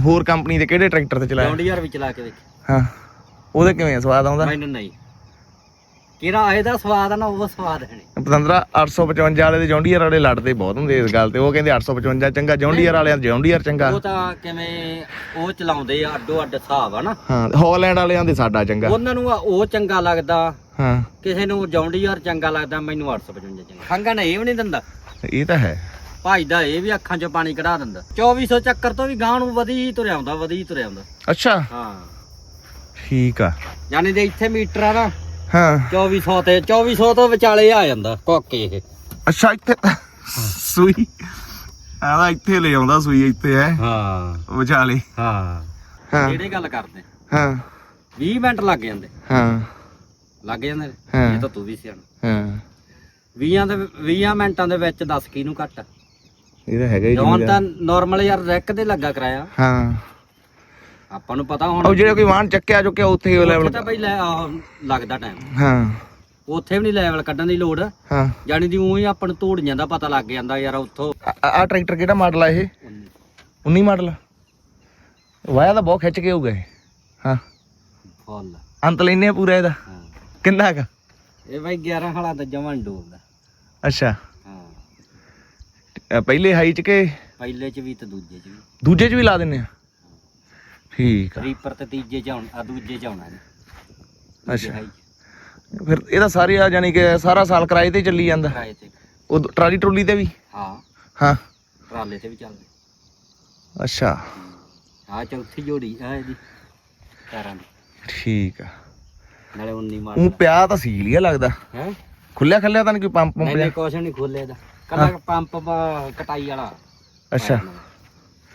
ਹੋਰ ਕੰਪਨੀ ਦੇ ਕਿਹੜੇ ਟਰੈਕਟਰ ਤੇ ਚਲਾਇਆ? ਜੌਂਡੀਆਰ ਵੀ ਚਲਾ ਕੇ ਦੇਖ। ਹਾਂ। ਉਹਦੇ ਕਿਵੇਂ ਸਵਾਦ ਆਉਂਦਾ? ਮੈਨੂੰ ਨਹੀਂ। ਕਿਹੜਾ ਇਹਦਾ ਸਵਾਦ ਆ ਨਾ ਉਹ ਸਵਾਦ ਹੈ ਨਹੀਂ। ਪਤੰਦਰਾ 855 ਵਾਲੇ ਦੇ ਜੌਂਡੀਅਰ ਵਾਲੇ ਲੜਦੇ ਬਹੁਤ ਹੁੰਦੇ ਇਸ ਗੱਲ ਤੇ। ਉਹ ਕਹਿੰਦੇ 855 ਚੰਗਾ ਜੌਂਡੀਅਰ ਵਾਲਿਆਂ ਦਾ ਜੌਂਡੀਅਰ ਚੰਗਾ। ਉਹ ਤਾਂ ਕਿਵੇਂ ਉਹ ਚਲਾਉਂਦੇ ਆ ਅੱਡੋ ਅੱਡ ਹਿਸਾਬ ਆ ਨਾ। ਹਾਂ ਹਾਲੈਂਡ ਵਾਲਿਆਂ ਦੇ ਸਾਡਾ ਚੰਗਾ। ਉਹਨਾਂ ਨੂੰ ਉਹ ਚੰਗਾ ਲੱਗਦਾ। ਹਾਂ। ਕਿਸੇ ਨੂੰ ਜੌਂਡੀਆਰ ਚੰਗਾ ਲੱਗਦਾ ਮੈਨੂੰ 855 ਚੰਗਾ। ਖੰਗਾ ਨੇ ਇਹ ਵੀ ਨਹੀਂ ਦਿੰਦਾ। ਇਹ ਤਾਂ ਹੈ। ਭਾਈ ਦਾ ਇਹ ਵੀ ਅੱਖਾਂ 'ਚੋਂ ਪਾਣੀ ਕਢਾ ਦਿੰਦਾ। 2400 ਚੱਕਰ ਤੋਂ ਵੀ ਗਾਂ ਨੂੰ ਵਧੀ ਹੀ ਤੁਰਿਆ ਆਉਂਦਾ ਵਧੀ ਹੀ ਤੁਰਿਆ ਆਉਂਦਾ। ਅੱਛਾ। ਹਾਂ। ਠੀਕ ਆ। ਯਾਨੀ ਦੇ ਇੱਥੇ ਮੀਟਰ ਆ ਨਾ ਹਾਂ। 2400 ਤੇ 2400 ਤੋਂ ਵਿਚਾਲੇ ਆ ਜਾਂਦਾ ਕੋਕੇ ਇਹ। ਅੱਛਾ ਇੱਥੇ ਸੂਈ। ਆਹ ਇੱਥੇ ਲੈ ਆਉਂਦਾ ਸੂਈ ਇੱਥੇ ਹੈ। ਹਾਂ। ਵਿਚਾਲੇ। ਹਾਂ। ਹਾਂ। ਜਿਹੜੇ ਗੱਲ ਕਰਦੇ? ਹਾਂ। 20 ਮਿੰਟ ਲੱਗ ਜਾਂਦੇ। ਹਾਂ। ਲੱਗ ਜਾਂਦੇ ਨੇ। ਹਾਂ। ਇਹ ਤਾਂ ਤੂੰ ਵੀ ਸਿਆਣਾ। ਹਾਂ। 20 ਦੇ 20 ਮਿੰਟਾਂ ਦੇ ਵਿੱਚ 10 ਕਿਹਨੂੰ ਘੱਟ? ਇਹ ਤਾਂ ਹੈਗਾ ਹੀ ਜੌਨ ਜਿੰਨੀ ਤਾਂ ਨਾਰਮਲ ਯਾਰ ਰੈਕ ਦੇ ਲੱਗਾ ਕਰਾਇਆ। ਹਾਂ। ਆਪਾਂ ਨੂੰ ਪਤਾ ਹੁਣ ਉਹ ਜਿਹੜੇ ਕੋਈ ਵਾਹਨ ਚੱਕਿਆ ਚੁੱਕਿਆ ਉੱਥੇ ਹੀ ਲੈਵਲ ਤਾਂ ਬਈ ਲੈ ਆਹ ਲੱਗਦਾ ਟਾਈਮ ਹਾਂ। ਉੱਥੇ ਵੀ ਨਹੀਂ ਲੈਵਲ ਕੱਢਣ ਦੀ ਲੋੜ। ਹਾਂ। ਜਾਣੀ ਦੀ ਉਹੀ ਆਪਾਂ ਨੂੰ ਤੋੜੀਆਂ ਦਾ ਪਤਾ ਲੱਗ ਜਾਂਦਾ ਯਾਰ ਉੱਥੋਂ। ਆ ਟਰੈਕਟਰ ਕਿਹੜਾ ਮਾਡਲ ਆ ਇਹ? 19 ਮਾਡਲ ਵਾਇਆ ਤਾਂ ਬਹੁਤ ਖਿੱਚ ਕੇ ਹੋਊਗਾ ਇਹ। ਹਾਂ। ਫੁੱਲ। ਅੰਤ ਲੈਨੇ ਪੂਰਾ ਇਹਦਾ। ਕਿੰਨਾ ਕ? ਇਹ ਬਈ 11 ਹਾਲਾਂ ਦਾ ਜਮਨ ਡੋਬਦਾ ਅੱਛਾ। ਅ, ਪਹਿਲੇ ਹਾਈ ਚ ਕੇ ਪਹਿਲੇ ਚ ਵੀ ਤੇ ਦੂਜੇ ਚ ਵੀ। ਦੂਜੇ ਚ ਵੀ ਲਾ ਦਿੰਨੇ ਆ? ਠੀਕ ਆ। ਰੀਪਰ ਤੇ ਤੀਜੇ ਚ ਆਉਣ ਆ ਦੂਜੇ ਚ ਆਉਣਾ ਨੇ ਅੱਛਾ। ਫਿਰ ਇਹਦਾ ਸਾਰੇ ਆ ਜਾਨੀ ਕਿ ਸਾਰਾ ਸਾਲ ਕਿਰਾਏ ਤੇ ਚੱਲੀ ਜਾਂਦਾ? ਕਿਰਾਏ ਤੇ। ਉਹ ਟਰਾਲੀ ਟਰੋਲੀ ਤੇ ਵੀ? ਹਾਂ। ਹਾਂ। ਟਰਾਲੇ ਤੇ ਵੀ ਚੱਲਦੇ। ਅੱਛਾ। ਆ ਚੌਥੀ ਜੋੜੀ ਆ ਇਹਦੀ ਟਾਰਾਂ ਦੀ। ਠੀਕ ਆ। ਨਾਲੇ 19 ਉਹ ਮਾਡਲ ਪਿਆ ਤਾਂ ਸੀਲ ਹੀ ਆ ਲੱਗਦਾ। ਹੈ? ਖੁੱਲਿਆ ਖੱਲਿਆ ਤਾਂ ਨਹੀਂ ਕੋਈ ਪੰਪ ਪੰਪ ਨਹੀਂ ਨਹੀਂ ਕੁਛ ਨਹੀਂ ਖੋਲੇ ਦਾ। ਕੱਲਾ ਪੰਪ ਕਟਾਈ ਵਾਲਾ। ਅੱਛਾ।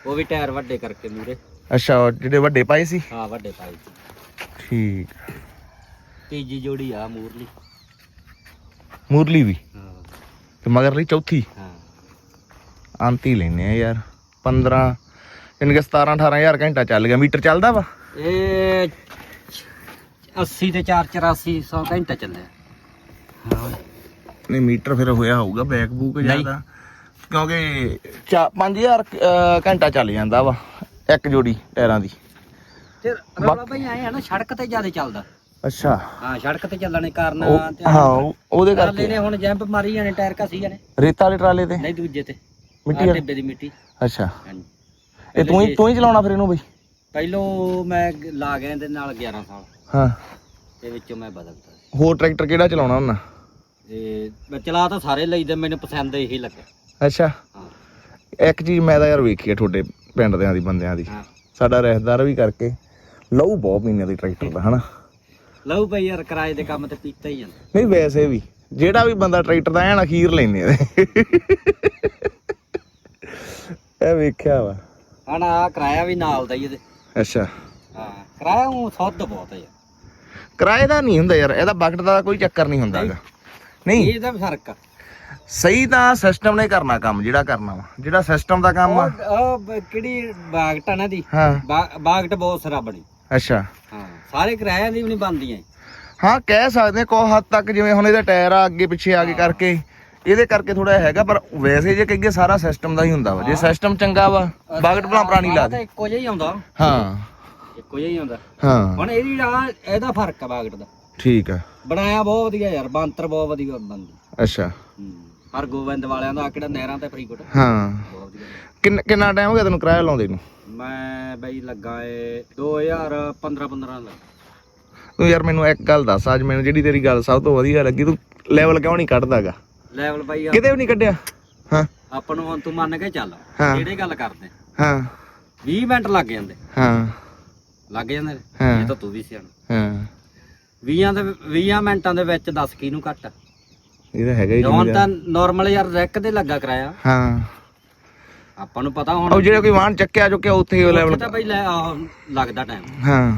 ਉਹ ਵੀ ਟਾਇਰ ਵੱਡੇ ਕਰਕੇ ਮੂਰੇ। ਅੱਛਾ ਉਹ ਜਿਹੜੇ ਵੱਡੇ ਪਾਏ ਸੀ? ਹਾਂ ਵੱਡੇ ਪਾਈ ਠੀਕ। ਤੀਜੀ ਜੋੜੀ ਆ ਮੂਰਲੀ। ਮੁਰਲੀ ਵੀ? ਹਾਂ। ਤੇ ਮਗਰ ਲਈ ਚੌਥੀ? ਹਾਂ। ਅੰਤ ਹੀ ਲੈਨੇ ਆ ਯਾਰ। 15 ਯਾਨੀ ਕਿ 17 18000 ਘੰਟਾ ਚੱਲ ਗਿਆ। ਮੀਟਰ ਚੱਲਦਾ ਵਾ? ਇਹ 80 ਤੇ 4 84 100 ਘੰਟਾ ਚੱਲਿਆ। ਹਾਂ। ਨਹੀਂ ਮੀਟਰ ਫਿਰ ਹੋਇਆ ਹੋਊਗਾ ਬੈਕ ਬੂਕ ਜ਼ਿਆਦਾ। ਕਿਉਂਕਿ 5000 ਘੰਟਾ ਚੱਲ ਜਾਂਦਾ ਵਾ ਇੱਕ ਜੋੜੀ ਟਾਇਰਾਂ ਦੀ। ਤੇ ਰੌਲਾ ਬਈ ਆਏ ਆ ਨਾ ਸੜਕ ਤੇ ਜ਼ਿਆਦਾ ਚੱਲਦਾ। ਅੱਛਾ। ਹਾਂ ਸੜਕ ਤੇ ਚੱਲਣੇ ਕਾਰਨ ਉਹ ਤੇ ਹਾਂ ਉਹ- ਉਹਦੇ ਟਰਾਲੇ ਕਰਕੇ। ਨੇ ਹੁਣ ਜੰਪ ਮਾਰੀ ਜਾਣੇ ਟਾਇਰ ਘਸੀ ਜਾਣੇ। ਰੇਤਾ ਵਾਲੇ ਟਰਾਲੇ ਤੇ? ਨਹੀਂ ਦੂਜੇ ਤੇ। ਮਿੱਟੀ ਟਿੱਬੇ ਦੀ ਮਿੱਟੀ। ਅੱਛਾ। ਹਾਂਜੀ। ਇਹ ਤੂੰ ਹੀ ਤੂੰ ਹੀ ਚਲਾਉਣਾ ਫਿਰ ਇਹਨੂੰ ਬਈ? ਪਹਿਲੋਂ ਮੈਂ ਲਾ ਗਿਆ ਇਹਦੇ ਨਾਲ 11 ਸਾਲ। ਹਾਂ। ਤੇ ਵਿੱਚੋਂ ਮੈਂ ਬਦਲਤਾ ਹੋਰ ਟਰੈਕਟਰ ਕਿਹੜਾ ਚਲਾਉਣਾ ਹੁੰਦਾ ਤੇ ਮੈਂ ਚਲਾ ਤਾਂ ਸਾਰੇ ਲਈਦੇ ਮੈਨੂੰ ਪਸੰਦ ਇਹੀ ਲੱਗਾ। ਅੱਛਾ। ਹਾਂ। ਇੱਕ ਚੀਜ਼ ਮੈਂ ਤਾਂ ਯਾਰ ਵੇਖੀ ਆ ਤੁਹਾਡੇ ਪਿੰਡ ਦਿਆਂ ਦੀ ਬੰਦਿਆਂ ਦੀ। ਹਾਂ। ਸਾਡਾ ਰਿਸ਼ਤੇਦਾਰ ਵੀ ਕਰਕੇ ਲਹੂ ਬਹੁਤ ਮਹੀਨੇ ਦੀ ਟਰੈਕਟਰ ਦਾ ਹਨਾ? ਲਓ ਬਈ ਯਾਰ ਕਿਰਾਏ ਦੇ ਕੰਮ ਤੇ ਪੀਤਾ ਹੀ ਜਾਂਦਾ। ਨਹੀਂ ਵੈਸੇ ਵੀ। ਜਿਹੜਾ ਵੀ ਬੰਦਾ ਟਰੈਕਟਰ ਦਾ ਐਨ ਅਖੀਰ ਲੈਂਦੇ ਇਹ ਵੇਖਿਆ ਵਾ। ਹਣ ਆ ਕਿਰਾਇਆ ਵੀ ਨਾਲ ਦਾ ਹੀ ਇਹਦੇ। ਅੱਛਾ। ਹਾਂ ਕਿਰਾਇਆ ਉਹ ਸੁੱਧ ਬਹੁਤ ਹੈ ਯਾਰ। ਕਿਰਾਏ ਦਾ ਨਹੀਂ ਹੁੰਦਾ ਯਾਰ ਇਹਦਾ ਬਕਟ ਦਾ ਕੋਈ ਚੱਕਰ ਨਹੀਂ ਹੁੰਦਾ ਹੈਗਾ। ਨਹੀਂ। ਇਹਦਾ ਵੀ ਫ਼ਰਕ ਆ। ਸਹੀ ਤਾਂ ਸਿਸਟਮ ਨੇ ਕਰਨਾ ਕੰਮ ਜਿਹੜਾ ਕਰਨਾ ਵਾ। ਜਿਹੜਾ ਸਿਸਟਮ ਦਾ ਕੰਮ ਆ। ਉਹ ਉਹ ਬ- ਕਿਹੜੀ ਬਾਗਟ ਆ ਨਾ ਦੀ? ਹਾਂ। ਬਾ- ਬਾਗਟ ਬਹੁਤ ਸਰਾ ਬਣੀ। ਅੱਛਾ। ਹਾਂ ਸਾਰੇ ਕਿਰਾਇਆਂ ਦੀ ਵੀ ਨਹੀਂ ਬਣਦੀਆਂ ਹਾਂ ਕਹਿ ਸਕਦੇ ਹਾਂ ਕੋ ਹੱਦ ਤੱਕ ਜਿਵੇਂ ਹੁਣ ਇਹਦਾ ਟਾਇਰ ਆ ਅੱਗੇ ਪਿੱਛੇ ਆ ਕੇ ਕਰਕੇ ਇਹਦੇ ਕਰਕੇ ਥੋੜਾ ਹੈਗਾ ਪਰ ਵੈਸੇ ਜੇ ਕਹੀਏ ਸਾਰਾ ਸਿਸਟਮ ਦਾ ਹੀ ਹੁੰਦਾ ਵਾ। ਜੇ ਸਿਸਟਮ ਚੰਗਾ ਵਾ ਬਕਟ ਭਲਾ ਪੁਰਾਣੀ ਲਾ ਤਾਂ ਦੇ। ਇੱਕੋ ਜਿਹਾ ਹੀ ਆਉਂਦਾ। ਹਾਂ। ਇੱਕੋ ਜਿਹਾ ਹੀ ਆਉਂਦਾ। ਹਾਂ। ਹੁਣ ਇਹਦੀ ਆ ਇਹਦਾ ਫ਼ਰਕ ਆ ਬਾਗਟ ਦਾ। ਠੀਕ ਆ। ਬਣਾਇਆ ਬਹੁਤ ਵਧੀਆ ਯਾਰ ਬਾਂਤਰ ਬਹੁਤ ਵਧੀਆ ਬੰਦੀ ਅੱਛਾ। ਹਰ ਗੋਬਿੰਦ ਵਾਲਿਆਂ ਦਾ ਕਿਹੜਾ ਨਹਿਰਾਂ ਤੇ ਫਰੀਦਕੋਟ ਹਾਂ। ਬਹੁਤ ਵਧੀਆ ਕਿੰਨਾ ਕਿੰਨਾ ਟਾਈਮ ਹੋ ਗਿਆ ਤੈਨੂੰ ਕਿਰਾਇਆ ਲਾਉਂਦੇ ਨੂੰ? ਮੈਂ ਬਈ ਲੱਗਾ ਏ 2015 15 ਲੱਗਾ ਤੂੰ ਯਾਰ ਮੈਨੂੰ ਇੱਕ ਗੱਲ ਦੱਸ ਅੱਜ ਮੈਨੂੰ ਜਿਹੜੀ ਤੇਰੀ ਗੱਲ ਸਭ ਤੋਂ ਵਧੀਆ ਲੱਗੀ ਤੂੰ ਲੈਵਲ ਕਿਉਂ ਨਹੀਂ ਕੱਢਦਾਗਾ ਲੈਵਲ ਬਾਈ ਕਿਤੇ ਵੀ ਨਹੀਂ ਕੱਢਿਆ? ਹਾਂ। ਆਪਾਂ ਨੂੰ ਹੁਣ ਤੂੰ ਮੰਨ ਕੇ ਚੱਲ ਹਾਂ। ਜਿਹੜੇ ਗੱਲ ਕਰਦੇ? ਹਾਂ। 20 ਮਿੰਟ ਲੱਗ ਜਾਂਦੇ। ਹਾਂ। ਲੱਗ ਜਾਂਦੇ ਨੇ। ਹਾਂ। ਇਹ ਤਾਂ ਤੂੰ ਵੀ ਸਿਆਣਾ। ਹਾਂ। 20 ਦੇ 20 ਮਿੰਟਾਂ ਦੇ ਵਿੱਚ 10 ਕਿਹਨੂੰ ਘੱਟ ਇਹ ਤਾਂ ਹੈਗਾ ਹੀ ਜੌਨ ਜਿੰਨੀ ਤਾਂ ਨਾਰਮਲ ਯਾਰ ਰੈਕ ਦੇ ਲੱਗਾ ਕਰਾਇਆ। ਹਾਂ। ਆਪਾਂ ਨੂੰ ਪਤਾ ਹੁਣ ਉਹ ਜਿਹੜੇ ਕੋਈ ਵਾਹਨ ਚੱਕਿਆ ਚੁੱਕਿਆ ਉੱਥੇ ਹੀ ਲੈਵਲ ਤਾਂ ਬਈ ਲੈ ਆਹ ਲੱਗਦਾ ਟਾਈਮ ਹਾਂ।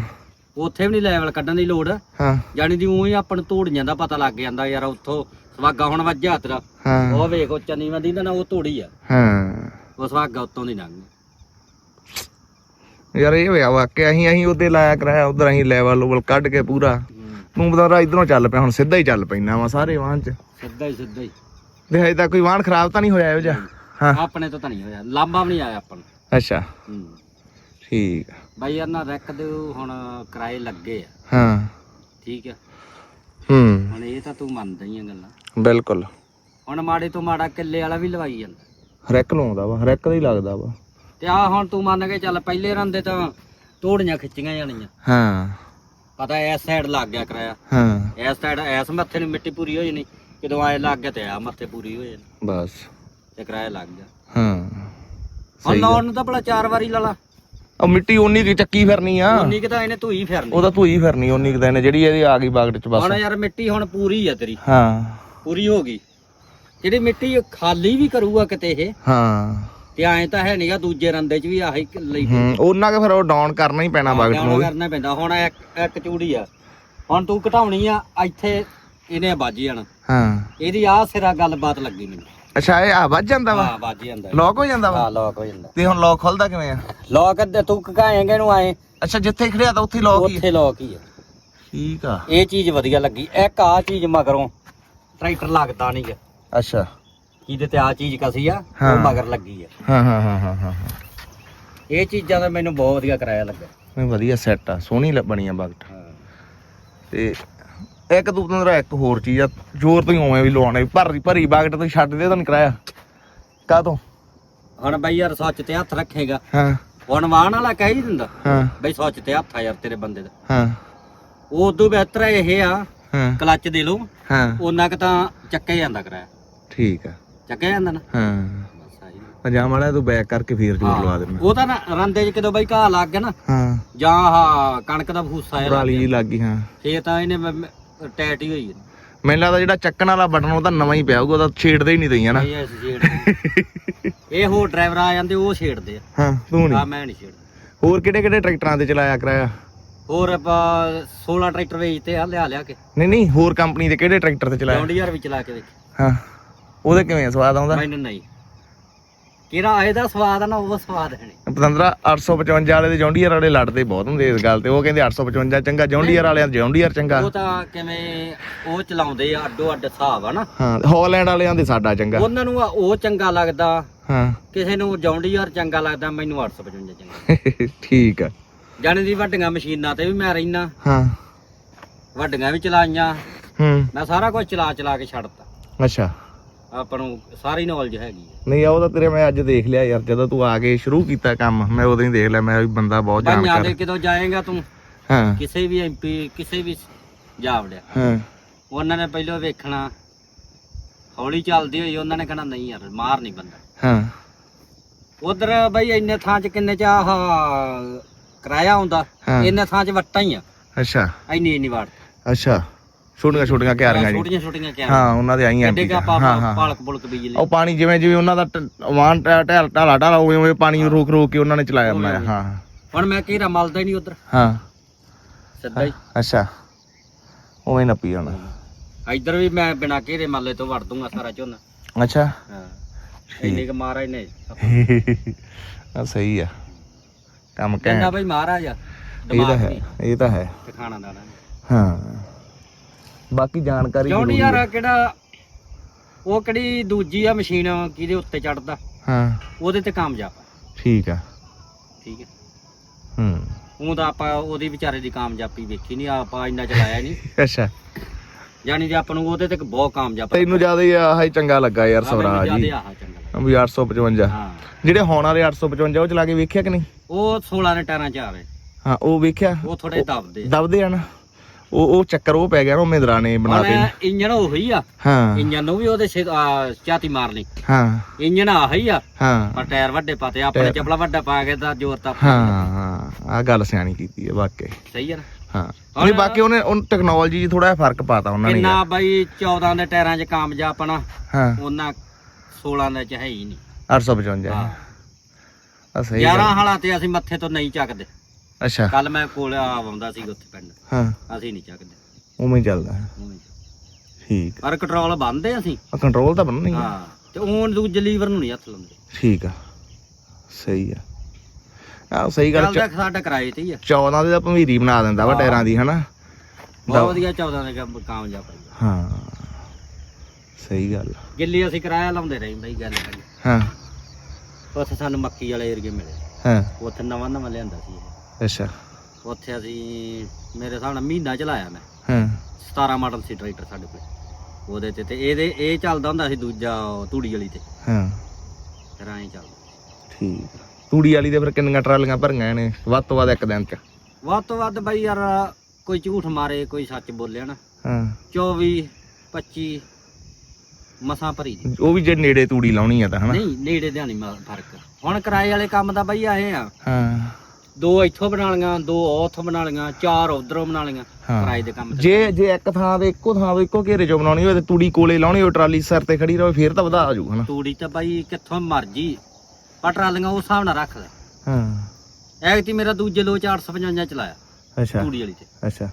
ਉੱਥੇ ਵੀ ਨਹੀਂ ਲੈਵਲ ਕੱਢਣ ਦੀ ਲੋੜ। ਹਾਂ। ਜਾਣੀ ਦੀ ਉਹੀ ਆਪਾਂ ਨੂੰ ਤੋੜੀਆਂ ਦਾ ਪਤਾ ਲੱਗ ਜਾਂਦਾ ਯਾਰ ਉੱਥੋਂ ਸਵਾਗਾ ਹੁਣ ਵੱਜਿਆ ਤੇਰਾ ਹਾਂ। ਉਹ ਵੇਖ ਉਹ ਚੰਨੀ ਵੰਦੀ ਦਾ ਨਾ ਉਹ ਤੋੜੀ ਆ। ਹਾਂ। ਉਹ ਸਵਾਗਾ ਉੱਤੋਂ ਦੀ ਲੰਘ ਯਾਰ ਇਹ ਹੋਇਆ ਵਾਕਿਆ ਅਸੀਂ ਅਸੀਂ ਉਹਦੇ ਲਾਇਆ ਕਰਾਇਆ ਉਧਰ ਅਸੀਂ ਲੈਵਲ ਲੂਵਲ ਕੱਢ ਕੇ ਪੂਰਾ। ਤੂੰ ਬਤਾ ਇਧਰੋਂ ਚੱਲ ਪਿਆ ਹੁਣ ਸਿੱਧਾ ਹੀ ਚੱਲ ਪੈਣਾ ਵਾ ਸਾਰੇ ਵਾਹਨ ਚ। ਸਿੱਧਾ ਹੀ ਸਿੱਧਾ ਹੀ। ਤੇ ਹਜੇ ਤੱਕ ਕੋਈ ਵਾਹਨ ਖਰਾਬ ਤਾਂ ਨਹੀਂ ਹੋਇਆ ਇਹੋ ਜਿਹਾ? ਹਾਂ। ਆਪਣੇ ਤੋਂ ਤਾਂ ਨਹੀਂ ਹੋਇਆ ਲਾਂਬਾ ਵੀ ਨਹੀਂ ਆਇਆ ਆਪਾਂ ਨੂੰ। ਅੱਛਾ। ਹੂੰ। ਠੀਕ। ਆ ਬਾਈ ਯਾਰ ਨਾ ਰੈਕ ਦੇ ਹੁਣ ਕਿਰਾਏ ਲੱਗੇ ਆ। ਹਾਂ। ਠੀਕ ਆ। ਹੂੰ। ਹੁਣ ਇਹ ਤਾਂ ਤੂੰ ਮੰਨਦਾ ਹੀ ਆ ਗੱਲਾਂ। ਬਿਲਕੁਲ। ਹੁਣ ਮਾੜੇ ਤੋਂ ਮਾੜਾ ਕਿੱਲੇ ਵਾਲਾ ਵੀ ਲਵਾਈ ਜਾਂਦਾ। ਰੈਕ ਲਾਉਂਦਾ ਵਾ ਰੈਕ ਦਾ ਹੀ ਲੱਗਦਾ ਵਾ। ਤੇ ਆ ਹੁਣ ਤੂੰ ਮੰਨ ਕੇ ਚੱਲ ਪਹਿਲੇ ਰੰਦੇ ਤਾਂ ਤੋੜੀਆਂ ਖਿੱਚੀਆਂ ਜਾਣੀਆਂ। ਹਾਂ। ਪਤਾ ਇਸ ਸਾਈਡ ਲੱਗ ਗਿਆ ਕਿਰਾਇਆ। ਹਾਂ। ਇਸ ਸਾਈਡ ਇਸ ਮੱਥੇ ਨੂੰ ਮਿੱਟੀ ਪੂਰੀ ਹੋ ਜਾਣੀ। ਜਦੋਂ ਆਏ ਲੱਗ ਗਿਆ ਤੇ ਆ ਮੱਥੇ ਪੂਰੀ ਹੋ ਜਾਣੀ। ਬਸ। ਤੇ ਕਿਰਾਇਆ ਲੱਗ ਗਿਆ। ਹਾਂ। ਹੁਣ ਲਾਉਣ ਨੂੰ ਤਾਂ ਚਾਰ ਵਾਰੀ ਲਾ ਲਾ। ਉਹ ਮਿੱਟੀ ਉਨੀ ਕੀ ਚੱਕੀ ਫਿਰਨੀ ਆ। ਉਨੀ ਕਿ ਤਾਂ ਇਹਨੇ ਧੂਈ ਫਿਰਨੀ। ਉਹਦਾ ਧੂਈ ਫਿਰਨੀ ਉਨੀ ਕਿ ਇਹਨੇ ਜਿਹੜੀ ਇਹਦੀ ਆ ਗਈ ਬਾਗਟ ਚ ਬਸ। ਹੁਣ ਯਾਰ ਮਿੱਟੀ ਹੁਣ ਪੂਰੀ ਆ ਤੇਰੀ। ਹਾਂ। ਪੂਰੀ ਹੋ ਗਈ। ਜਿਹੜੀ ਮਿੱਟੀ ਖਾਲੀ ਵੀ ਕਰੂਗਾ ਕਿਤੇ ਇਹ। ਹਾਂ। ਤੇ ਐਂ ਤਾਂ ਹੈ ਨਹੀਂਗਾ ਦੂਜੇ ਰੰਦੇ 'ਚ ਵੀ ਆਹੀ ਲਈ ਹੂੰ ਉਹਨਾਂ ਕੇ ਫਿਰ ਉਹ ਡਾਊਨ ਕਰਨਾ ਹੀ ਪੈਣਾ ਬਾਗਟ ਨੂੰ ਡਾਊਨ। ਕਰਨਾ ਪੈਂਦਾ। ਹੁਣ ਇੱਕ ਇੱਕ ਚੂੜੀ ਆ। ਹੁਣ ਤੂੰ ਘਟਾਉਣੀ ਆ ਇੱਥੇ ਇਹਨੇ ਵੱਜ ਜਾਣਾ। ਹਾਂ। ਇਹਦੀ ਆ ਸਿਰਾ ਗੱਲਬਾਤ ਲੱਗੀ ਮੈਨੂੰ। ਅੱਛਾ ਇਹ ਆ ਵੱਜ ਜਾਂਦਾ ਵਾ? ਹਾਂ ਵੱਜ ਜਾਂਦਾ। ਲੌਕ ਹੋ ਜਾਂਦਾ ਵਾ? ਹਾਂ ਲੋਕ ਹੋ ਜਾਂਦਾ। ਤੇ ਹੁਣ ਲੌਕ ਖੁੱਲਦਾ ਕਿਵੇਂ ਆ? ਲੋਕ ਤੇ ਤੂੰ ਕਹਾਏਂਗੇ ਇਹਨੂੰ ਆਏ ਅੱਛਾ ਜਿੱਥੇ ਖੜਿਆ ਤਾਂ ਉੱਥੇ ਲੌਕ ਹੀ। ਉੱਥੇ ਲੋਕ ਹੀ ਆ। ਠੀਕ ਆ। ਇਹ ਚੀਜ਼ ਵਧੀਆ ਲੱਗੀ। ਇੱਕ ਆ ਚੀਜ਼ ਮਗਰੋਂ ਟਰੈਕਟਰ ਲੱਗਦਾ ਨਹੀਂ ਅੱਛਾ। ਜਿਹਦੇ ਤੇ ਆ ਚੀਜ਼ ਕਸੀ ਆ ਹਾਂ। ਉਹ ਮਗਰ ਲੱਗੀ ਆ। ਹਾਂ ਹਾਂ ਹਾਂ ਹਾਂ ਹਾਂ ਹਾਂ। ਇਹ ਚੀਜ਼ਾਂ ਦਾ ਮੈਨੂੰ ਬਹੁਤ ਵਧੀਆ ਕਰਾਇਆ ਲੱਗਾ ਨਹੀਂ ਵਧੀਆ ਸੈੱਟ ਆ ਸੋਹਣੀ ਲ- ਬਣੀ ਆ ਬਾਗਟ ਹਾਂ। ਤੇ ਇੱਕ ਦੂ ਤੰਦਰਾ ਇੱਕ ਹੋਰ ਚੀਜ਼ ਆ ਜ਼ੋਰ ਤੋਂ ਹੀ ਉਵੇਂ ਵੀ ਲਵਾਉਣਾ ਵੀ ਭਰੀ ਭਰੀ ਬਾਗਟ ਤੋਂ ਛੱਡ ਦੇ ਤੁਹਾਨੂੰ ਕਰਾਇਆ। ਕਾ ਤੋਂ ਹੁਣ ਬਈ ਯਾਰ ਸੱਚ ਤੇ ਹੱਥ ਰੱਖੇਗਾ। ਹਾਂ। ਹੁਣ ਵਾਹਣ ਵਾਲਾ ਕਹਿ ਹੀ ਦਿੰਦਾ ਹਾਂ। ਬਈ ਸੱਚ ਤੇ ਹੱਥ ਆ ਯਾਰ ਤੇਰੇ ਬੰਦੇ ਦਾ। ਹਾਂ। ਉਹ ਉਦੋਂ ਬਿਹਤਰ ਇਹ ਆ ਹਾਂ। ਕਲੱਚ ਦੇ ਲਓ ਹਾਂ। ਉਹਨਾਂ ਕ ਤਾਂ ਚੱਕਿਆ ਜਾਂਦਾ ਕਰਾਇਆ। ਠੀਕ ਆ। ਚੱਕਿਆ ਜਾਂਦਾ ਨਾ? ਹਾਂ। ਬਸ ਆਹੀ। ਵਾਲਾ ਤੂੰ ਬੈਕ ਕਰਕੇ ਫੇਰ ਜ਼ੋਰ ਲਵਾ ਦੇਣਾ ਉਹ ਤਾਂ ਨਾ ਰੰਦੇ 'ਚ ਕਿਦੋਂ ਬਈ ਘਾਹ ਲੱਗ ਗਿਆ ਨਾ ਹਾਂ। ਜਾਂ ਆਹ ਕਣਕ ਦਾ ਭੂਸਾ ਲੱਗ ਪਰਾਲੀ ਜੀ ਲੱਗ ਗਈ ਹਾਂ। ਫੇਰ ਤਾਂ ਇਹਨੇ ਮ- ਮ- ਟੈਟ ਹੀ ਹੋਈ ਹੈ ਮੈਨੂੰ ਲੱਗਦਾ ਜਿਹੜਾ ਚੱਕਣ ਵਾਲਾ ਬਟਨ ਉਹ ਤਾਂ ਨਵਾਂ ਹੀ ਪਿਆ ਹੋਊਗਾ ਉਹ ਤਾਂ ਛੇੜਦੇ ਹੀ ਨਹੀਂ ਦਈਆਂ ਨਾ। ਇਹ ਇਸ ਛੇੜਦੇ ਇਹ ਹੋਰ ਡਰਾਈਵਰ ਆ ਜਾਂਦੇ ਉਹ ਛੇੜਦੇ ਆ। ਹਾਂ ਤੂੰ ਆ ਨਹੀਂ ਮੈਂ ਨਹੀਂ ਛੇੜਦਾ। ਹੋਰ ਕਿਹੜੇ ਕਿਹੜੇ ਟਰੈਕਟਰਾਂ ਤੇ ਚਲਾਇਆ ਕਰਾਇਆ? ਹੋਰ ਆਪਾਂ 16 ਟਰੈਕਟਰ ਵੇਚਤੇ ਆ ਲਿਆ ਲਿਆ ਕੇ। ਨਹੀਂ ਨਹੀਂ ਹੋਰ ਕੰਪਨੀ ਦੇ ਕਿਹੜੇ ਟਰੈਕਟਰ ਤੇ ਚਲਾਇਆ? ਜੌਂਡੀਅਰ ਵੀ ਚਲਾ ਕੇ ਦੇਖ। ਹਾਂ। ਉਹਦੇ ਕਿਵੇਂ ਸਵਾਦ ਆਉਂਦਾ? ਮੈਨੂੰ ਨਹੀਂ। ਕਿਹੜਾ ਆਏ ਦਾ ਸਵਾਦ ਆ ਨਾ ਉਹ ਸਵਾਦ ਹੈ ਨਹੀਂ। ਪਤੰਦਰਾ 855 ਵਾਲੇ ਦੇ ਜੌਂਡੀਅਰ ਵਾਲੇ ਲੜਦੇ ਬਹੁਤ ਹੁੰਦੇ ਇਸ ਗੱਲ ਤੇ। ਉਹ ਕਹਿੰਦੇ 855 ਚੰਗਾ ਜੌਂਡੀਅਰ ਵਾਲਿਆਂ ਜੌਂਡੀਅਰ ਚੰਗਾ। ਉਹ ਤਾਂ ਕਿਵੇਂ ਉਹ ਚਲਾਉਂਦੇ ਆ ਅੱਡੋ ਅੱਡ ਹਿਸਾਬ ਆ ਨਾ। ਹਾਂ ਹਾਲੈਂਡ ਵਾਲਿਆਂ ਦੇ ਸਾਡਾ ਚੰਗਾ। ਉਹਨਾਂ ਨੂੰ ਆ ਉਹ ਚੰਗਾ ਲੱਗਦਾ। ਹਾਂ। ਕਿਸੇ ਨੂੰ ਜੌਂਡੀਅਰ ਚੰਗਾ ਲੱਗਦਾ ਮੈਨੂੰ 855 ਚੰਗਾ ਠੀਕ ਆ। ਜਾਣੇ ਦੀ ਵੱਡੀਆਂ ਮਸ਼ੀਨਾਂ ਤੇ ਵੀ ਮੈਂ ਰਹਿਣਾ ਹਾਂ। ਵੱਡੀਆਂ ਵੀ ਚਲਾਈਆਂ। ਹੂੰ। ਮੈਂ ਸਾਰਾ ਕੁਝ ਚਲਾ ਚਲਾ ਕੇ ਛੱਡਤਾ। ਅੱਛਾ। ਆਪਾਂ ਨੂੰ ਸਾਰੀ ਨੌਲੇਜ ਹੈਗੀ ਆ ਨਹੀਂ ਉਹ ਤਾਂ ਤੇਰੇ ਮੈਂ ਅੱਜ ਦੇਖ ਲਿਆ ਯਾਰ ਜਦੋਂ ਤੂੰ ਆ ਕੇ ਸ਼ੁਰੂ ਕੀਤਾ ਕੰਮ ਮੈਂ ਉਦੋਂ ਹੀ ਦੇਖ ਲਿਆ ਮੈਂ ਵੀ ਬੰਦਾ ਬਹੁਤ ਬਾਈਆਂ ਜਾਣਕਾਰ ਦੇ ਕਿਦੋਂ ਜਾਏਗਾ ਤੂੰ? ਹਾਂ। ਕਿਸੇ ਵੀ ਐਮਪੀ ਕਿਸੇ ਵੀ ਜਾ ਵੜਿਆ ਹਾਂ। ਉਹਨਾਂ ਨੇ ਪਹਿਲਾਂ ਵੇਖਣਾ ਹੌਲੀ ਚੱਲਦੀ ਹੋਈ ਉਹਨਾਂ ਨੇ ਕਹਣਾ ਨਹੀਂ ਯਾਰ ਮਾਰ ਨਹੀਂ ਬੰਦਾ। ਹਾਂ। ਉਧਰ ਬਈ ਇੰਨੇ ਥਾਂ 'ਚ ਕਿੰਨੇ 'ਚ ਆਹ ਕਿਰਾਇਆ ਹੁੰਦਾ ਹਾਂ। ਇੰਨੇ ਥਾਂ 'ਚ ਵੱਟਾਂ ਹੀ ਆ। ਅੱਛਾ। ਇੰਨੀ ਇੰਨੀ ਵਾਰ। ਅੱਛਾ। ਛੋਟੀਆਂ ਛੋਟੀਆਂ ਕਿਆਰੀਆਂ ਜੀ। ਛੋਟੀਆਂ ਛੋਟੀਆਂ ਕਿਆ ਹਾਂ ਉਹਨਾਂ ਦੇ ਆਈ ਐਡੇ ਐਮਪੀ ਹਾਂ ਪਾਲਕ ਪੁਲਕ ਬੀਜ ਲਈ ਉਹ ਪਾਣੀ ਜਿਵੇਂ ਜਿਵੇਂ ਉਹਨਾਂ ਦਾ ਢ- ਢਾਲ ਢਾਲਾ ਢਾਲਾ ਉਵੇਂ ਉਵੇਂ ਪਾਣੀ ਨੂੰ ਰੋਕ ਰੋਕ ਕੇ ਉਹਨਾਂ ਨੇ ਚਲਾਇਆ ਮੈਂ ਹਾਂ। ਹੁਣ ਮੈਂ ਘੇਰਾ ਮਲਦਾ ਹੀ ਨਹੀਂ ਉਧਰ। ਹਾਂ। ਸਿੱਧਾ ਹੀ। ਅੱਛਾ। ਉਵੇਂ ਨਾ ਪੀ ਜਾਣਾ। ਇੱਧਰ ਵੀ ਮੈਂ ਬਿਨਾ ਘੇਰੇ ਮੱਲੇ ਤੋਂ ਵੜ ਦੂੰਗਾ ਸਾਰਾ ਝੋਨਾ। ਅੱਛਾ। ਹਾਂ। ਇੰਨੇ ਕ ਮਹਾਰਾਜ ਨੇ ਆ ਸਹੀ ਆ। ਕੰਮ ਕਹਿੰਦਾ ਕਹਿ ਬਈ ਮਹਾਰਾਜ ਆ। ਇਹ ਤਾਂ ਹੈ ਇਹ ਤਾਂ ਹੈ। ਖਾਣਾ ਦਾਣਾ। ਹਾਂ। ਬਾਕੀ ਜਾਣਕਾਰੀ ਨਹੀਂ ਜ਼ਰੂਰੀ ਯਾਰ ਹੈ। ਕਿਹੜਾ ਉਹ ਕਿਹੜੀ ਦੂਜੀ ਆ ਮਸ਼ੀਨ ਕਿਹਦੇ ਉੱਤੇ ਚੜਦਾ ਹਾਂ। ਉਹਦੇ ਤੇ ਕਾਮਯਾਬ ਆ। ਠੀਕ ਆ। ਠੀਕ ਹੈ ਹੂੰ। ਉਹ ਤਾਂ ਆਪਾਂ ਉਹਦੀ ਵਿਚਾਰੇ ਦੀ ਕਾਮਯਾਬੀ ਵੇਖੀ ਨਹੀਂ ਆਪਾਂ ਇੰਨਾ ਚਲਾਇਆ ਨਹੀਂ ਅੱਛਾ। ਯਾਨੀ ਜੇ ਆਪਾਂ ਨੂੰ ਉਹਦੇ ਤੇ ਬਹੁਤ ਕਾਮਯਾਬ ਤੈਨੂੰ ਜ਼ਿਆਦਾ ਹੀ ਆਹ ਹੀ ਚੰਗਾ ਲੱਗਾ ਯਾਰ ਸਵਰਾਜ ਜੀ। ਆਹ ਚੰਗਾ ਲੱਗਾ। ਵੀ 855 ਹਾਂ। ਜਿਹੜੇ ਹੁਣ ਵਾਲੇ 855 ਉਹ ਚਲਾ ਕੇ ਵੇਖਿਆ ਕਿ ਨਹੀਂ? ਉਹ 16 ਨੇ ਟਾਇਰਾਂ ਚ ਆ ਰਹੇ। ਹਾਂ ਉਹ ਵੇਖਿਆ? ਉਹ ਥੋੜੇ ਦਬਦੇ ਆ। ਦਬਦੇ ਆ ਨਾ। ਉਹ ਉਹ ਚੱਕਰ ਉਹ ਪੈ ਗਿਆ ਨਾ ਉਹ ਮਹਿੰਦਰਾ ਨੇ ਬਣਾ ਹੁਣ ਦੇ ਇੰਜਨ ਉਹੀ ਆ। ਹਾਂ। ਇੰਜਨ ਨੂੰ ਵੀ ਉਹਦੇ ਝਾਤੀ ਮਾਰ ਲਈ। ਹਾਂ। ਇੰਜਨ ਆਹੀ ਆ। ਹਾਂ। ਪਰ ਟਾਇਰ ਵੱਡੇ ਪਾਤੇ ਆਪਣੇ ਚਪਲਾ ਵੱਡਾ ਪਾ ਕੇ ਤਾਂ ਜ਼ੋਰ ਤਾਂ ਹਾਂ ਹਾਂ। ਆ ਗੱਲ ਸਿਆਣੀ ਕੀਤੀ ਹੈ ਵਾਕਈ। ਸਹੀ ਆ ਨਾ। ਹਾਂ। ਨਹੀਂ ਬਾਕੀ ਉਹਨੇ ਉਹ ਟੈਕਨੋਲੋਜੀ 'ਚ ਥੋੜਾ ਜਿਹਾ ਫ਼ਰਕ ਪਾਤਾ ਉਹਨਾਂ ਨੇ ਕਿੰਨਾ ਬਾਈ 14 ਦੇ ਟਾਇਰਾਂ 'ਚ ਕਾਮਯਾਬ ਆਪਣਾ ਹਾਂ। ਉਹਨਾਂ 16 ਦੇ 'ਚ ਹੈ ਹੀ ਨਹੀਂ। 855 ਹਾਂ। ਆ ਸਹੀ 11 ਗੱਲ। ਹਾਲਾਂ ਤੇ ਅਸੀਂ ਮੱਥੇ ਤੋਂ ਨਹੀਂ ਚੱਕਦੇ। ਅੱਛਾ। ਕੱਲ ਮੈਂ ਕੋਲ ਆਉਂਦਾ ਸੀ ਉੱਥੇ ਪਿੰਡ। ਹਾਂ। ਅਸੀਂ ਨਹੀਂ ਚੱਕਦੇ। ਉਵੇਂ ਹੀ ਚੱਲਦਾ ਉਵੇਂ। ਠੀਕ ਪਰ ਕੰਟਰੋਲ ਬੰਦੇ ਅਸੀਂ। ਆ ਕੰਟਰੋਲ ਤਾਂ ਬਣਨਾ ਹੀ ਆ। ਹਾਂ ਤੇ ਉਹ ਦੂਜੇ ਲੀਵਰ ਨੂੰ ਨਹੀਂ ਹੱਥ ਲਾਉਂਦੇ। ਠੀਕ ਆ। ਸਹੀ ਆ। ਆ ਸਹੀ ਗੱਲ ਚੱਲਦਾ ਸਾਡਾ ਕਿਰਾਏ ਤੇ ਹੀ ਆ। 14 ਦੇ ਤਾਂ ਭੰਵੀਰੀ ਬਣਾ ਦਿੰਦਾ ਵਾ ਟਾਇਰਾਂ ਦੀ ਹਨਾ? ਬਹੁਤ ਵਧੀਆ 14 ਦੇ ਕੰਮ ਕਾਮਯਾਬ ਹਾਂ। ਸਹੀ ਗੱਲ ਆ। ਗਿੱਲੀ ਅਸੀਂ ਕਿਰਾਇਆ ਲਾਉਂਦੇ ਰਹੇ ਬਈ ਗੱਲ ਕਰੀ ਹਾਂ। ਉੱਥੇ ਸਾਨੂੰ ਮੱਕੀ ਵਾਲੇ ਏਰੀਏ ਮਿਲੇ। ਹਾਂ। ਉੱਥੇ ਨਵਾਂ ਨਵਾਂ ਲਿਆਂਦਾ ਸੀ ਇਹ। ਅੱਛਾ। ਉੱਥੇ ਅਸੀਂ ਮੇਰੇ ਹਿਸਾਬ ਨਾਲ ਮਹੀਨਾ ਚਲਾਇਆ ਮੈਂ। ਹਾਂ। 17 ਮਾਡਲ ਸੀ ਟਰੈਕਟਰ ਸਾਡੇ ਕੋਲ। ਉਹਦੇ ਤੇ ਤੇ ਇਹਦੇ ਇਹ ਚੱਲਦਾ ਹੁੰਦਾ ਸੀ ਦੂਜਾ ਤੂੜੀ ਵਾਲੀ ਤੇ। ਹਾਂ। ਫਿਰ ਐਂ ਚੱਲਦਾ। ਠੀਕ। ਤੂੜੀ ਵਾਲੀ ਦੇ ਫਿਰ ਕਿੰਨੀਆਂ ਟਰਾਲੀਆਂ ਭਰੀਆਂ ਨੇ? ਵੱਧ ਤੋਂ ਵੱਧ ਇੱਕ ਦਿਨ ਚ। ਵੱਧ ਤੋਂ ਵੱਧ ਬਈ ਯਾਰ ਕੋਈ ਝੂਠ ਮਾਰੇ ਕੋਈ ਸੱਚ ਬੋਲਿਆ ਨਾ ਹਾਂ। 24 25 ਮਸਾਂ ਭਰੀ ਦੀ। ਉਹ ਵੀ ਜੇ ਨੇੜੇ ਤੂੜੀ ਲਾਉਣੀ ਆ ਤਾਂ ਹਨਾ। ਨਹੀਂ ਨੇੜੇ ਨਹੀਂ ਫ਼ਰਕ। ਹੁਣ ਕਿਰਾਏ ਵਾਲੇ ਕੰਮ ਦਾ ਬਈ ਆਏ ਆ। ਹਾਂ। ਦੋ ਇੱਥੋਂ ਬਣਾ ਲੀਆਂ ਦੋ ਉੱਥੋਂ ਬਣਾ ਲੀਆਂ ਚਾਰ ਉਧਰੋਂ ਬਣਾ ਲੀਆਂ ਹਾਂ। ਕਿਰਾਏ ਦੇ ਕੰਮ ਤੇ। ਜੇ ਜੇ ਇੱਕ ਥਾਂ ਤੇ ਇੱਕੋ ਥਾਂ ਤੇ ਇੱਕੋ ਘੇਰੇ ਚੋਂ ਬਣਾਉਣੀ ਹੋਵੇ ਤੇ ਤੂੜੀ ਕੋਲੇ ਲਾਉਣੀ ਹੋਵੇ ਟਰਾਲੀ ਸਿਰ ਤੇ ਖੜੀ ਰਹੇ ਫੇਰ ਤਾਂ ਵਧਾ ਆ ਜੂ ਹਨਾ ਤੂੜੀ ਤਾਂ ਬਾਈ ਕਿੱਥੋਂ ਮਰਜ਼ੀ ਪਰ ਟਰਾਲੀਆਂ ਉਸ ਹਿਸਾਬ ਨਾਲ ਰੱਖ ਲੈ। ਹਾਂ। ਐਗਤੀ ਮੇਰਾ ਦੂਜੇ ਲੋ 455 ਚਲਾਇਆ ਅੱਛਾ। ਤੂੜੀ ਵਾਲੀ ਤੇ। ਅੱਛਾ।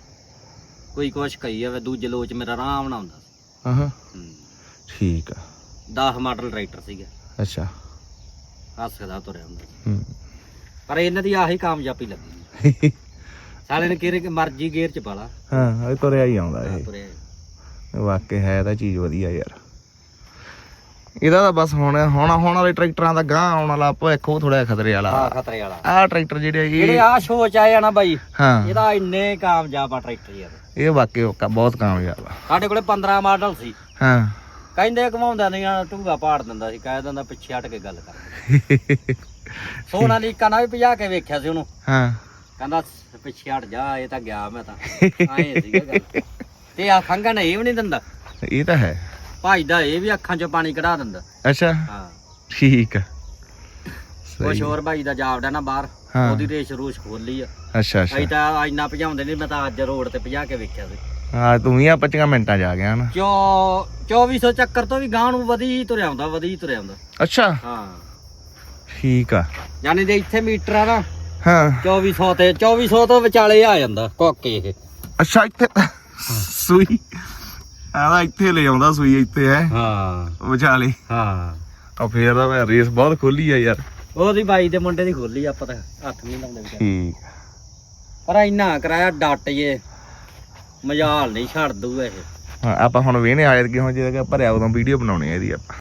ਕੋਈ ਕੁਛ ਕਹੀ ਜਾਵੇ ਦੂਜੇ ਲੋ ਚ ਮੇਰਾ ਆਰਾਮ ਨਾਲ ਆਉਂਦਾ ਸੀ। ਹਾਂ ਹੂੰ। ਠੀਕ ਆ। 10 ਮਾਡਲ ਟਰੈਕਟਰ ਸੀਗਾ। ਅੱਛਾ। ਹੱਸਦਾ ਤੁਰਿਆ ਹੁੰਦਾ। ਹੂੰ। ਪਰ ਇਹਨਾਂ ਦੀ ਆਹੀ ਕਾਮਯਾਬੀ ਲੱਗੀ। ਸਾਲੇ ਨੇ ਕਿਹੜੇ ਮਰਜ਼ੀ ਗੇਅਰ ਚ ਪਾਲਾ। ਹਾਂ ਇਹ ਤੁਰਿਆ ਹੀ ਆਉਂਦਾ ਇਹ। ਵਾਕਿਆ ਹੈ ਤਾਂ ਚੀਜ਼ ਵਧੀਆ ਯਾਰ। ਇਹਦਾ ਤਾਂ ਬਸ ਹੁਣ ਹੁਣ ਹੁਣ ਵਾਲੇ ਟਰੈਕਟਰਾਂ ਦਾ ਗਾਂ ਆਉਣ ਵਾਲਾ ਭਵਿੱਖ ਉਹ ਥੋੜਾ ਖਤਰੇ ਵਾਲਾ। ਹਾਂ ਖਤਰੇ ਵਾਲਾ। ਆਹ ਟਰੈਕਟਰ ਜਿਹੜੇ ਜਿਹੜੇ ਇਹ ਆ ਸੋਚ ਆਏ ਆ ਨਾ ਬਾਈ ਹਾਂ। ਇਹਦਾ ਇੰਨੇ ਕਾਮਯਾਬ ਆ ਟਰੈਕਟਰ ਯਾਰ। ਇਹ ਵਾਕਿਆ ਉਹ ਬਹੁਤ ਕਾਮਯਾਬ ਆ। ਸਾਡੇ ਕੋਲੇ 15 ਮਾਡਲ ਸੀ। ਹਾਂ। ਕਹਿੰਦੇ ਘਮਾਉਂਦਾ ਨਹੀਂ ਆ ਟੂਗਾ ਪਾੜ ਦਿੰਦਾ ਸੀ ਕਹਿ ਦਿੰਦਾ ਪਿੱਛੇ ਹਟ ਕੇ ਗੱਲ ਕਰ। ਸੋਨਾ ਲੀਕਾ ਨਾਲ ਵੀ ਭਜਾ ਕੇ ਵੇਖਿਆ ਸੀ ਉਹਨੂੰ। ਹਾਂ। ਕਹਿੰਦਾ ਪਿੱਛੇ ਹਟ ਜਾ ਇਹ ਤਾਂ ਗਿਆ ਮੈਂ ਤਾਂ। ਆਏ ਸੀਗਾ ਗੱਲ। ਤੇ ਆ ਖੰਗਣ ਇਹ ਵੀ ਨਹੀਂ ਦਿੰਦਾ। ਇਹ ਤਾਂ ਹੈ। ਭਜਦਾ ਇਹ ਵੀ ਅੱਖਾਂ 'ਚੋਂ ਪਾਣੀ ਕਢਾ ਦਿੰਦਾ। ਅੱਛਾ। ਹਾਂ। ਠੀਕ ਆ। ਕੁਛ ਹੋਰ ਭਾਈ ਦਾ ਜਾਵੜਾ ਨਾ ਬਾਹਰ। ਹਾਂ। ਉਹਦੀ ਰੇਸ ਰੂਸ ਖੋਲੀ ਆ। ਅੱਛਾ ਅਸੀਂ ਅੱਛਾ ਤਾਂ ਇੰਨਾ ਭਜਾਉਂਦੇ ਨਹੀਂ ਮੈਂ ਤਾਂ ਅੱਜ ਰੋਡ ਤੇ ਭਜਾ ਕੇ ਵੇਖਿਆ ਸੀ। ਹਾਂ ਤੂੰ ਵੀ ਆ 25 ਮਿੰਟਾਂ ਆ ਗਿਆ ਨਾ। ਚੋ 2400 ਚੱਕਰ ਤੋਂ ਵੀ ਗਾਂ ਨੂੰ ਵਧੀ ਹੀ ਤੁਰਿਆ ਆਉਂਦਾ ਵਧੀ ਹੀ ਤੁਰਿਆ ਅੱਛਾ। ਹਾਂ। ਠੀਕ ਆ। ਯਾਨੀ ਦੇ ਇੱਥੇ ਮੀਟਰ ਆ ਨਾ ਹਾਂ। 2400 ਤੇ 2400 ਤੋਂ ਵਿਚਾਲੇ ਆ ਜਾਂਦਾ ਕੋਕੇ ਇਹ। ਅੱਛਾ ਇੱਥੇ ਸੂਈ। ਆਹ ਇੱਥੇ ਲੈ ਆਉਂਦਾ ਸੂਈ ਇੱਥੇ ਹੈ। ਹਾਂ। ਵਿਚਾਲੇ। ਹਾਂ। ਆ ਫੇਰ ਤਾਂ ਮੈਂ ਰੇਸ ਬਹੁਤ ਖੋਲੀ ਆ ਯਾਰ। ਉਹਦੀ ਬਾਈ ਦੇ ਮੁੰਡੇ ਦੀ ਖੋਲੀ ਆਪਾਂ ਤਾਂ ਹੱਥ ਨਹੀਂ ਲਾਉਂਦੇ ਵਿਚਾਰੇ। ਠੀਕ। ਪਰ ਇੰਨਾ ਕਰਾਇਆ ਡੱਟ ਜੇ। ਮਜਾਲ ਨਹੀਂ ਛੱਡ ਦੂ ਇਹ। ਹਾਂ ਆਪਾਂ ਹੁਣ ਵੇਹਨੇ ਆਏ ਕਿ ਹੁਣ ਜਿਹੜਾ ਭਰਿਆ ਉਦੋਂ ਵੀਡੀਓ ਬਣਾਉਣੀ ਆ ਇਹਦੀ ਆਪਾਂ।